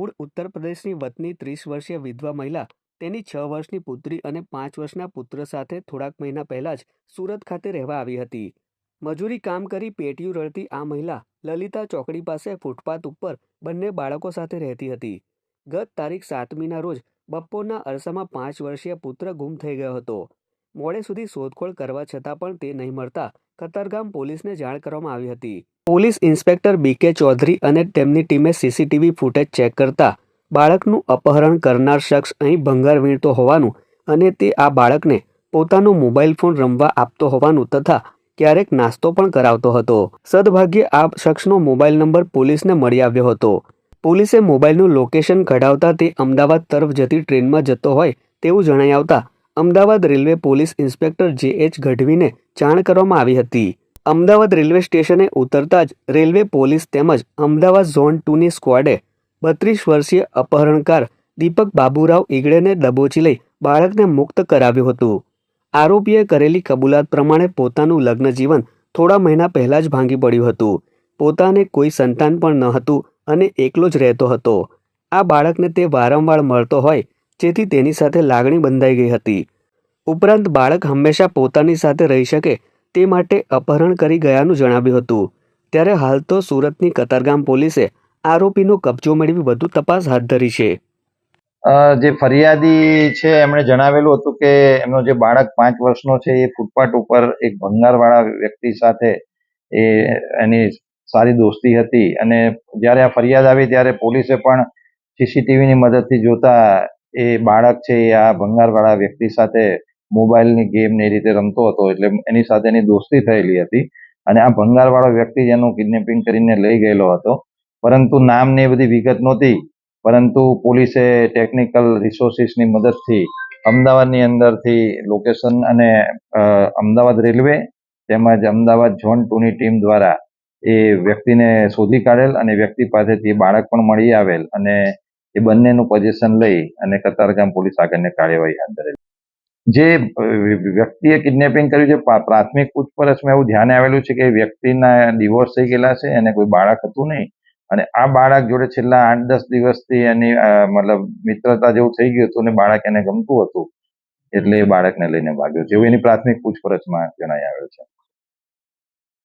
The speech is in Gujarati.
મૂળ ઉત્તર પ્રદેશની વતની ત્રીસ વર્ષીય વિધવા મહિલા, તેની છ વર્ષની પુત્રી અને પાંચ વર્ષના પુત્ર સાથે થોડાક મહિના પહેલા જ સુરત ખાતે રહેવા આવી હતી. મજૂરી કામ કરી પેટીયું રળતી આ મહિલા લલિતા ચોકડી પાસે ફૂટપાથ ઉપર બંને બાળકો સાથે રહેતી હતી. ગત તારીખ સાતમીના રોજ બપોરના અરસામાં પાંચ વર્ષીય પુત્ર ગુમ થઈ ગયો હતો. મોડે સુધી શોધખોળ કરવા છતાં પણ તે નહીં મળતા કતારગામ પોલીસને જાણ કરવામાં આવી હતી. પોલીસ ઇન્સ્પેક્ટર બીકે ચૌધરી અને તેમની ટીમે સીસીટીવી ફૂટેજ ચેક કરતા બાળકનું અપહરણ કરનાર શખ્સ અહીં ભંગાર વીણતો હોવાનું અને તે આ બાળકને પોતાનો મોબાઈલ ફોન રમવા આપતો હોવાનું તથા ક્યારેક નાસ્તો પણ કરાવતો હતો. સદભાગ્યે આ શખ્સનો મોબાઈલ નંબર પોલીસને મળી આવ્યો હતો. પોલીસે મોબાઈલનું લોકેશન કઢાવતા તે અમદાવાદ તરફ જતી ટ્રેનમાં જતો હોય તેવું જણાઈ આવતા Ahmedabad railway police inspector J H ગઢવીને જાણ કરવામાં આવી હતી. અમદાવાદ રેલવે સ્ટેશને ઉતરતા જ રેલવે પોલીસ તેમજ અમદાવાદ ઝોન ટુની સ્ક્વોડે બત્રીસ વર્ષીય અપહરણકાર દીપક બાબુરાવ ઈગડેને દબોચી લઈ બાળકને મુક્ત કરાવ્યું હતું. આરોપીએ કરેલી કબૂલાત પ્રમાણે પોતાનું લગ્ન જીવન થોડા મહિના પહેલાં જ ભાંગી પડ્યું હતું. પોતાને કોઈ સંતાન પણ ન હતું અને એકલો જ રહેતો હતો. આ બાળકને તે વારંવાર મળતો હોય, જેથી તેની સાથે લાગણી બંધાઈ ગઈ હતી. ઉપરાંત બાળક હંમેશા પોતાની સાથે રહી શકે તે માટે અપહરણ કરી ગયાનું જણાવ્યું હતું. ત્યારે હાલ તો સુરતની કતારગામ પોલીસે આરોપીનો કબજો મેળવી વધુ તપાસ હાથ ધરી છે. જે ફરિયાદી છે, એમણે જણાવેલું હતું કે એમનો જે બાળક પાંચ વર્ષનો છે, એ ફૂટપાથ ઉપર એક ભંગારવાળા વ્યક્તિ સાથે એ, એની સારી દોસ્તી હતી. અને જ્યારે આ ફરિયાદ આવી, ત્યારે પોલીસે પણ સીસીટીવીની મદદથી જોતા એ બાળક છે, એ આ ભંગારવાળા વ્યક્તિ સાથે મોબાઈલની ગેમ ને એ રીતે રમતો હતો, એટલે એની સાથે એની દોસ્તી થયેલી હતી. અને આ ભંગારવાળો વ્યક્તિ જેનું કિડનેપિંગ કરીને લઈ ગયેલો હતો. પરંતુ નામ ને એ બધી વિગત નહોતી. પરંતુ પોલીસે ટેકનિકલ રિસોર્સિસની મદદથી અમદાવાદની અંદરથી લોકેશન અને અમદાવાદ રેલવે તેમજ અમદાવાદ ઝોન ટુની ટીમ દ્વારા એ વ્યક્તિને શોધી કાઢેલ અને વ્યક્તિ પાસેથી બાળક પણ મળી આવેલ અને એ બંનેનું પોઝિશન લઈ અને કતારગામ પોલીસ આગળની કાર્યવાહી હાથ ધરેલ. જે વ્યક્તિએ કિડનેપિંગ કર્યું છે પ્રાથમિક પૂછપરછમાં એવું ધ્યાને આવેલું છે કે વ્યક્તિના ડિવોર્સ થઈ ગયેલા છે અને કોઈ બાળક હતું નહીં. અને આ બાળક જોડે છેલ્લા આઠ દસ દિવસથી એની મતલબ મિત્રતા જેવું થઈ ગયું હતું અને બાળક એને ગમતું હતું. એટલે એ બાળકને લઈને ભાગ્યો છે. એવું એની પ્રાથમિક પૂછપરછમાં જણાઈ આવેલ છે.